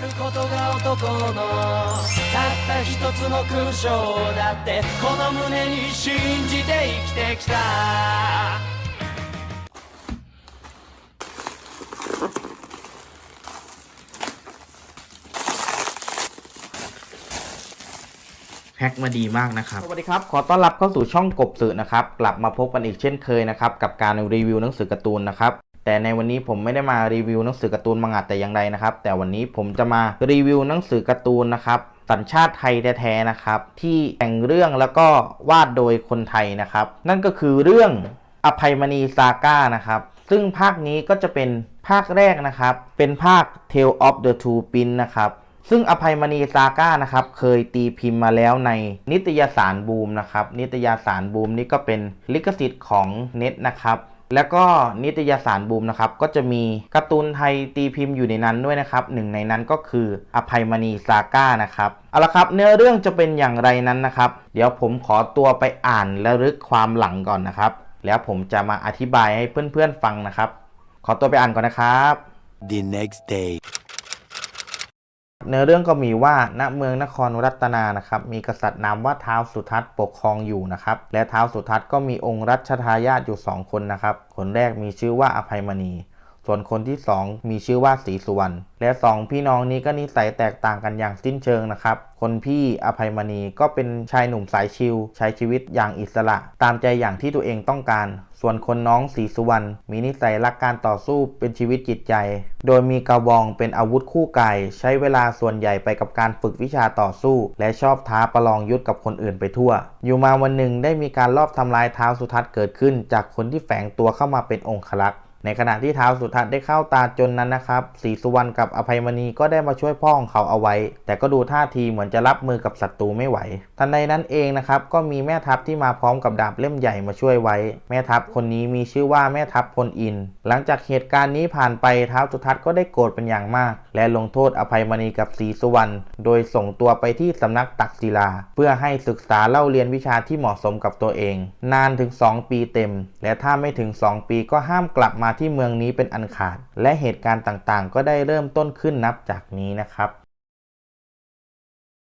ることが男のたった一つの勲章だってこの胸に信じて生きてきたแพ็คมาดีมากนะครับ สวัสดีครับ ขอต้อนรับเข้าสู่ช่องกบสื่อนะครับ กลับมาพบกันอีกเช่นเคยนะครับ กับการรีวิวหนังสือการ์ตูนนะครับ แต่ในวันนี้ผมไม่ได้มารีวิวหนังสือการ์ตูนมังงะแต่อย่างใดนะครับ แต่วันนี้ผมจะมารีวิวหนังสือการ์ตูนนะครับสัญชาติไทยแท้ๆนะครับ ที่แต่งเรื่องแล้วก็วาดโดยคนไทยนะครับ นั่นก็คือเรื่องอภัยมณีซาก้านะครับ ซึ่งภาคนี้ก็จะเป็นภาคแรกนะครับ เป็นภาค Tale of the Two Pin นะครับ ซึ่งอภัยมณีซาก้านะครับ เคยตีพิมพ์มาแล้วในนิตยสารบูมนะครับ นิตยสารบูมนี่ก็เป็นลิขสิทธิ์ของเน็ตนะครับ แล้วก็นิตยสารบูมนะครับก็จะมีการ์ตูนไทยตีพิมพ์อยู่ในนั้นด้วยนะครับหนึ่งในนั้นก็คืออภัยมณีซาก้านะครับเอาละครับเนื้อเรื่องจะเป็นอย่างไรนั้นนะครับ เดี๋ยวผมขอตัวไปอ่านและลึกความหลังก่อนนะครับ แล้วผมจะมาอธิบายให้เพื่อนๆฟังนะครับ ขอตัวไปอ่านก่อนนะครับ the next day. เนื้อเรื่องก็มีว่า ณ เมืองนครรัตนา นะครับ มีกษัตริย์นามว่าท้าวสุทัศน์ปกครองอยู่นะครับ และท้าวสุทัศน์ก็มีองค์รัชทายาทอยู่สองคนนะครับ คนแรกมีชื่อว่าอภัยมณี ส่วนคนที่สองมีชื่อว่าศรีสุวรรณและสองพี่น้องนี้ก็นิสัยแตกต่างกันอย่างสิ้นเชิงนะครับ คนพี่อภัยมณีก็เป็นชายหนุ่มสายชิลใช้ชีวิตอย่างอิสระ ตามใจอย่างที่ตัวเองต้องการ ส่วนคนน้องศรีสุวรรณมีนิสัยรักการต่อสู้เป็นชีวิตจิตใจ โดยมีกระบองเป็นอาวุธคู่กายใช้เวลาส่วนใหญ่ไปกับการฝึกวิชาต่อสู้ และชอบท้าประลองยุทธกับคนอื่นไปทั่ว อยู่มาวันหนึ่งได้มีการลอบทำลายเท้าสุทัศน์เกิดขึ้น จากคนที่แฝงตัวเข้ามาเป็นองครักษ์ ในขณะที่ท้าวสุทัศน์ได้เข้าตาจนนั้นนะครับศรีสุวรรณกับอภัยมณีก็ได้มาช่วยพ่อของเขาเอาไว้ แต่ก็ดูท่าทีเหมือนจะรับมือกับศัตรูไม่ไหว ทันใดนั้นเองนะครับก็มีแม่ทัพที่มาพร้อมกับดาบเล่มใหญ่มาช่วยไว้ แม่ทัพคนนี้มีชื่อว่าแม่ทัพพลอิน หลังจากเหตุการณ์นี้ผ่านไปท้าวสุทัศน์ก็ได้โกรธเป็นอย่างมาก และลงโทษอภัยมณีกับศรีสุวรรณโดยส่งตัวไปที่สำนักตักศิลา เพื่อให้ศึกษาเล่าเรียนวิชาที่เหมาะสมกับตัวเอง นานถึง 2 ปีเต็ม และถ้าไม่ถึง 2 ปีก็ห้ามกลับมาที่เมืองนี้เป็นอันขาด และเหตุการณ์ต่างๆ ก็ได้เริ่มต้นขึ้นนับจากนี้นะครับ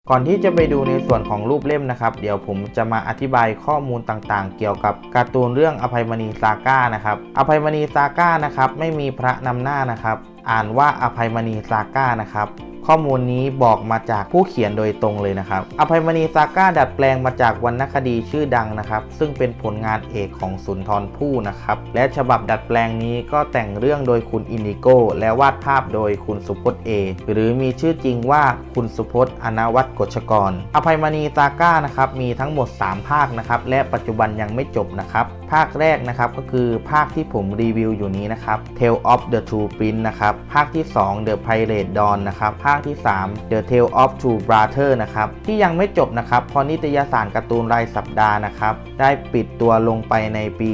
ก่อนที่จะไปดูในส่วนของรูปเล่มนะครับ เดี๋ยวผมจะมาอธิบายข้อมูลต่างๆ เกี่ยวกับการ์ตูนเรื่องอภัยมณีซาก้านะครับ อภัยมณีซาก้านะครับ ไม่มีพระนำหน้านะครับ อ่านว่าอภัยมณีซาก้านะครับ ข้อมูลนี้บอกมาจากผู้เขียนโดยตรงเลยนะครับ อภัยมณีซาก้าดัดแปลงมาจากวรรณคดีชื่อดังนะครับ ซึ่งเป็นผลงานเอกของสุนทรภู่นะครับ และฉบับดัดแปลงนี้ก็แต่งเรื่องโดยคุณอินิโก้และวาดภาพโดยคุณสุพจน์เอหรือมีชื่อจริงว่าคุณสุพจน์อนวัตกฎชกร อภัยมณีซาก้านะครับมีทั้งหมด 3 ภาคนะครับและปัจจุบันยังไม่จบนะครับภาคแรกนะครับก็คือภาคที่ผมรีวิวอยู่นี้นะครับ Tale of the Two Prince นะครับภาคที่ 2 The Pirate Dawn นะครับภาคที่ 3 The Tale of Two Brothers นะครับ ที่ยังไม่จบนะครับเพราะนิตยสารการ์ตูนรายสัปดาห์นะครับ ได้ปิดตัวลงไปในปี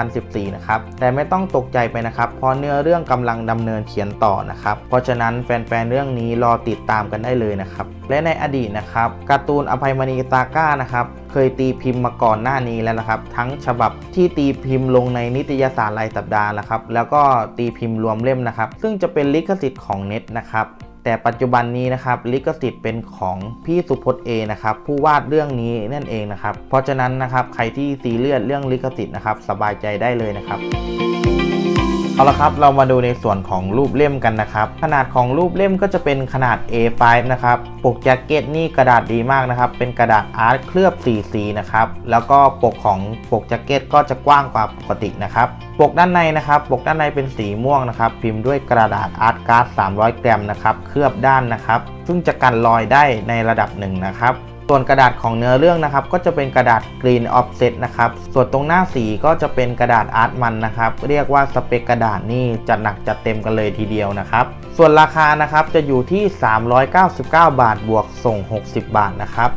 2014 นะครับ แต่ไม่ต้องตกใจไปนะครับเพราะเนื้อเรื่องกำลังดำเนินเขียนต่อนะครับ เพราะฉะนั้นแฟนๆ เรื่องนี้รอติดตามกันได้เลยนะครับ และในอดีตนะครับการ์ตูนอภัยมณีซาก้านะครับเคยตีพิมพ์มาก่อนหน้านี้แล้วนะครับ ทั้งฉบับที่ตีพิมพ์ลงในนิตยสารรายสัปดาห์นะครับ แล้วก็ตีพิมพ์รวมเล่มนะครับ ซึ่งจะเป็นลิขสิทธิ์ของเน็ตนะครับ แต่ปัจจุบันนี้นะครับลิขสิทธิ์เป็นของพี่สุพจน์เอนะครับผู้วาดเรื่องนี้นั่นเองนะครับ เพราะฉะนั้นนะครับใครที่ซีเรียสเรื่องลิขสิทธิ์นะครับสบายใจได้เลยนะครับ เอาละครับ เรามาดูในส่วนของรูปเล่มกันนะครับ ขนาดของรูปเล่มก็จะเป็นขนาด A5 นะครับ ปกแจ็คเก็ตนี่กระดาษดีมากนะครับ เป็นกระดาษอาร์ตเคลือบสีสีนะครับ แล้วก็ปกของปกแจ็คเก็ตก็จะกว้างกว่าปกตินะครับ ปกด้านในนะครับ ปกด้านในเป็นสีม่วงนะครับ พิมพ์ด้วยกระดาษอาร์ตการ์ด300 กรัมนะครับ เคลือบด้านนะครับ ซึ่งจะกันรอยได้ในระดับหนึ่งนะครับ ส่วนกระดาษของเนื้อเรื่องนะครับ ก็จะเป็นกระดาษกรีนออฟเซตนะครับ ส่วนตรงหน้าสีก็จะเป็นกระดาษอาร์ตมันนะครับ เรียกว่าสเปคกระดาษนี่จัดหนักจัดเต็มกันเลยทีเดียวนะครับ ส่วนราคานะครับจะอยู่ที่ 399 บาทบวกส่ง 60 บาทนะครับ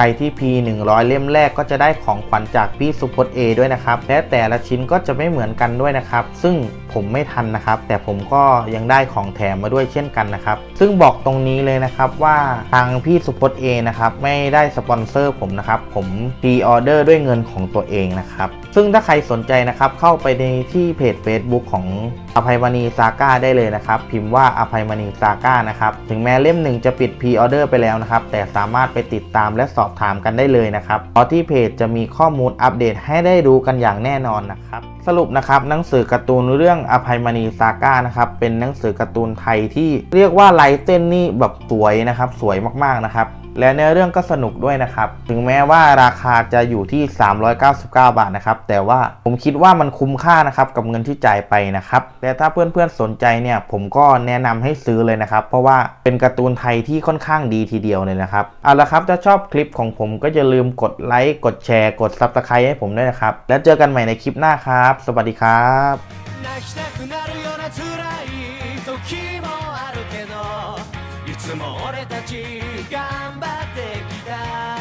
รที่ P 100 เล่มแรกก็จะได้ของขวัญจากพี่สุพจน์ A ด้วยนะครับและแต่ละชิ้นก็จะไม่เหมือนกันด้วยนะครับ ซึ่งผมไม่ทันนะครับ แต่ผมก็ยังได้ของแถมมาด้วยเช่นกันนะครับ ซึ่งบอกตรงนี้เลยนะครับว่าทางพี่สุพจน์ A นะครับไม่ได้สปอนเซอร์ผมนะครับผมพรีออเดอร์ด้วยเงินของตัวเองนะครับซึ่งถ้าใครสนใจนะครับเข้าไปในที่เพจ Facebook ของอภัยมณีซาก้าได้เลยนะครับ พิมพ์ว่าอภัยมณีซาก้านะครับ ถึงแม้เล่มหนึ่งจะปิดพรีออเดอร์ไปแล้วนะครับ แต่สามารถไปติดตามและสอบถามกันได้เลยนะครับเพราะที่เพจจะมีข้อมูลอัปเดตให้ได้รู้กันอย่างแน่นอนนะครับ สรุปนะครับหนังสือการ์ตูนเรื่องอภัยมณีซาก้านะครับเป็นหนังสือการ์ตูนไทยที่เรียกว่าลายเส้นนี่แบบสวยนะครับ สวยมากๆนะครับ และเนื้อเรื่องก็สนุกด้วยนะครับ ถึงแม้ว่าราคาจะอยู่ที่ 399 บาทนะครับ แต่ว่าผมคิดว่ามันคุ้มค่านะครับกับเงินที่จ่ายไปนะครับ แต่ถ้าเพื่อนๆสนใจเนี่ยผมก็แนะนำให้ซื้อเลยนะครับ เพราะว่าเป็นการ์ตูนไทยที่ค่อนข้างดีทีเดียวเลยนะครับ เอาละครับถ้าชอบคลิปของผมก็อย่าลืมกดไลค์ กดแชร์ กด Subscribe ให้ผมด้วยนะครับ แล้วเจอกันใหม่ในคลิปหน้าครับ สวัสดีครับ つも俺たち頑張ってきた